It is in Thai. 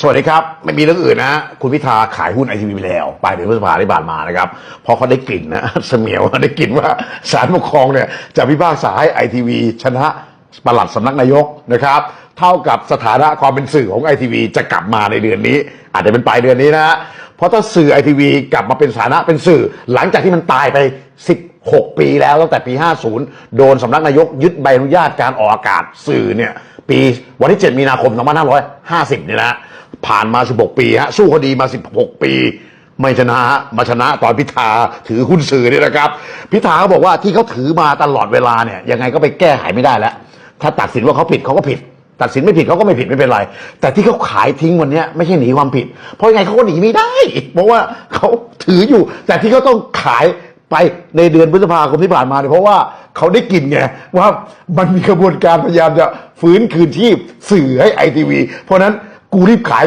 สวัสดีครับ ไม่มีเรื่องอื่นนะ คุณพิธาขายหุ้นไอทีวีไปแล้วปลายเดือนพฤษภาที่ผ่านมานะครับเพราะเขาได้กลิ่นนะเสมียวได้กลิ่นว่าศาลปกครองเนี่ยจะพิพากษาให้ไอทีวีชนะประหลัดสำนักนายกนะครับ เท่ากับสถานะความเป็นสื่อของไอทีวีจะกลับมาในเดือนนี้ อาจจะเป็นปลายเดือนนี้นะเพราะถ้าสื่อไอทีวีกลับมาเป็นสถานะเป็นสื่อ หลังจากที่มันตายไป 16 ปีแล้วตั้งแต่ปี 50 โดนสำนักนายกยึดใบอนุญาตการออกอากาศสื่อเนี่ย ปีวันที่ 7 มีนาคม 2550เนี่ยนะผ่านมา 16 ปีฮะสู้คดีมา 16 ปี ไม่ชนะฮะมาชนะตอนพิธาถือหุ้นสื่อนี่นะครับ พิธาเขาบอกว่าที่เขาถือมาตลอดเวลาเนี่ยยังไงก็ไปแก้ไขไม่ได้แล้ว ถ้าตัดสินว่าเขาผิดเขาก็ผิด ตัดสินไม่ผิดเขาก็ไม่ผิดไม่เป็นไร แต่ที่เขาขายทิ้งวันเนี้ยไม่ใช่หนีความผิด เพราะยังไงเขาก็หนีไม่ได้ เพราะว่าเขาถืออยู่ แต่ที่เขาต้องขาย ไปในเดือนพฤษภาคมที่ผ่านมาเนี่ยเพราะว่าเขาได้กลิ่นไงว่ามันมีกระบวนการพยายามจะฟื้นคืนชีพสื่อให้ไอทีวีเพราะฉะนั้นกูรีบขาย